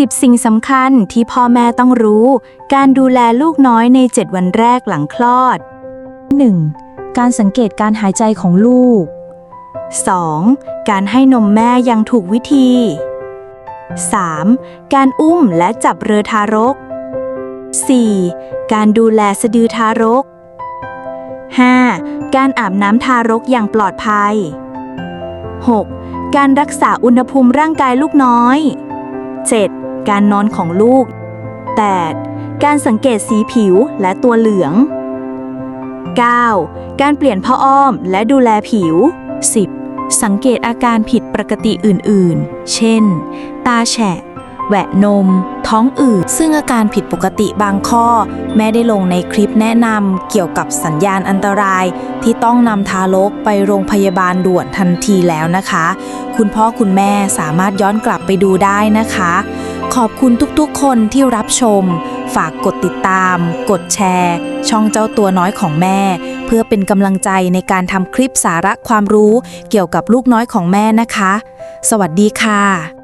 10 สิ่งสำคัญที่พ่อแม่ต้องรู้ การดูแลลูกน้อยใน 7 วันแรกหลังคลอด 1. การสังเกตการหายใจของลูก 2. การให้นมแม่ย่างถูกวิธี 3. การอุ้มและจับเรือทารก 4. การดูแลสะดือทารก 5. การอาบน้ำทารกอย่างปลอดภัย 6. การรักษาอุณหภูมิร่างกายลูกน้อย 7. การนอนของลูก 8. การสังเกตสีผิวและตัวเหลือง 9. การเปลี่ยนผ้าอ้อมและดูแลผิว 10. สังเกตอาการผิดปกติอื่นๆ เช่น ตาแฉะ แหวะนม ท้องอืด ซึ่งอาการผิดปกติบางข้อ แม่ได้ลงในคลิปแนะนำเกี่ยวกับสัญญาณอันตราย ที่ต้องนำทารกไปโรงพยาบาลด่วนทันทีแล้วนะคะ คุณพ่อคุณแม่สามารถย้อนกลับไปดูได้นะคะ ขอบคุณทุกๆ คนที่รับชม ฝากกดติดตาม กดแชร์ ช่องเจ้าตัวน้อยของแม่ เพื่อเป็นกำลังใจในการทำคลิปสาระความรู้เกี่ยวกับลูกน้อยของแม่นะคะ สวัสดีค่ะ